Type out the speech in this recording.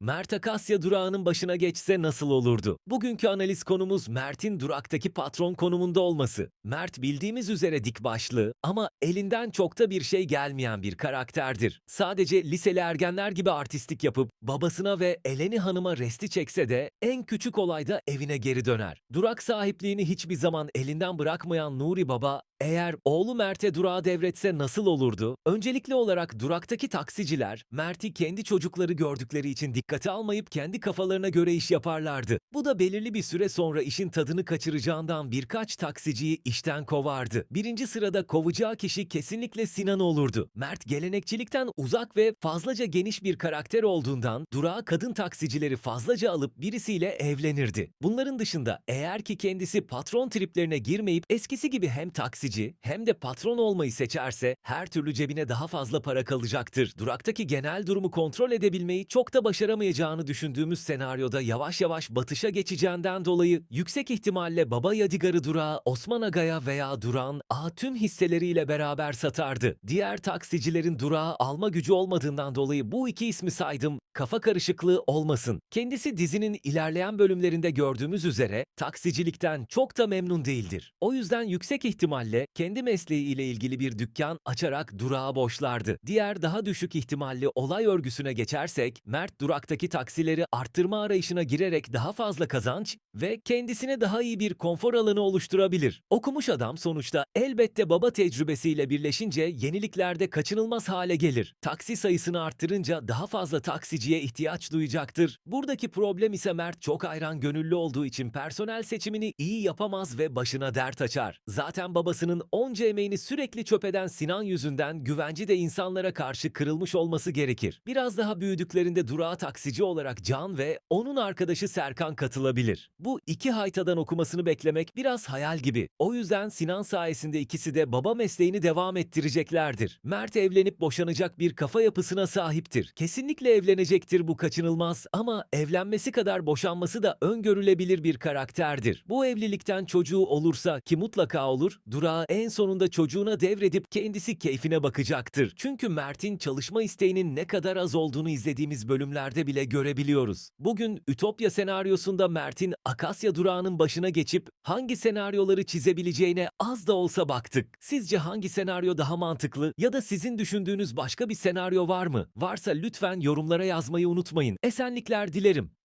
Mert Akasya durağının başına geçse nasıl olurdu? Bugünkü analiz konumuz Mert'in duraktaki patron konumunda olması. Mert bildiğimiz üzere dik başlı ama elinden çok da bir şey gelmeyen bir karakterdir. Sadece liseli ergenler gibi artistik yapıp babasına ve Eleni Hanım'a resti çekse de en küçük olayda evine geri döner. Durak sahipliğini hiçbir zaman elinden bırakmayan Nuri Baba eğer oğlu Mert'e durağı devretse nasıl olurdu? Öncelikli olarak duraktaki taksiciler Mert'i kendi çocukları gördükleri için dikkate almayıp kendi kafalarına göre iş yaparlardı. Bu da belirli bir süre sonra işin tadını kaçıracağından birkaç taksiciyi işten kovardı. Birinci sırada kovacağı kişi kesinlikle Sinan olurdu. Mert gelenekçilikten uzak ve fazlaca geniş bir karakter olduğundan durağa kadın taksicileri fazlaca alıp birisiyle evlenirdi. Bunların dışında eğer ki kendisi patron triplerine girmeyip eskisi gibi hem taksici hem de patron olmayı seçerse her türlü cebine daha fazla para kalacaktır. Duraktaki genel durumu kontrol edebilmeyi çok da başaramayacağını düşündüğümüz senaryoda yavaş yavaş batışa geçeceğinden dolayı yüksek ihtimalle Baba Yadigar'ı durağa Osman Aga'ya veya Duran A tüm hisseleriyle beraber satardı. Diğer taksicilerin durağı alma gücü olmadığından dolayı bu iki ismi saydım kafa karışıklığı olmasın. Kendisi dizinin ilerleyen bölümlerinde gördüğümüz üzere taksicilikten çok da memnun değildir. O yüzden yüksek ihtimalle kendi mesleği ile ilgili bir dükkan açarak durağı boşlardı. Diğer daha düşük ihtimalli olay örgüsüne geçersek Mert duraktaki taksileri arttırma arayışına girerek daha fazla kazanç ve kendisine daha iyi bir konfor alanı oluşturabilir. Okumuş adam sonuçta elbette baba tecrübesiyle birleşince yeniliklerde kaçınılmaz hale gelir. Taksi sayısını arttırınca daha fazla taksiciye ihtiyaç duyacaktır. Buradaki problem ise Mert çok ayran gönüllü olduğu için personel seçimini iyi yapamaz ve başına dert açar. Zaten babasının onca emeğini sürekli çöp eden Sinan yüzünden güvenci de insanlara karşı kırılmış olması gerekir. Biraz daha büyüdüklerinde durağa taksici olarak Can ve onun arkadaşı Serkan katılabilir. Bu iki haytadan okumasını beklemek biraz hayal gibi. O yüzden Sinan sayesinde ikisi de baba mesleğini devam ettireceklerdir. Mert evlenip boşanacak bir kafa yapısına sahiptir. Kesinlikle evlenecektir bu kaçınılmaz ama evlenmesi kadar boşanması da öngörülebilir bir karakterdir. Bu evlilikten çocuğu olursa ki mutlaka olur, durağı en sonunda çocuğuna devredip kendisi keyfine bakacaktır. Çünkü Mert'in çalışma isteğinin ne kadar az olduğunu izlediğimiz bölümlerde bile görebiliyoruz. Bugün Ütopya senaryosunda Mert'in Akasya durağının başına geçip hangi senaryoları çizebileceğine az da olsa baktık. Sizce hangi senaryo daha mantıklı ya da sizin düşündüğünüz başka bir senaryo var mı? Varsa lütfen yorumlara yazmayı unutmayın. Esenlikler dilerim.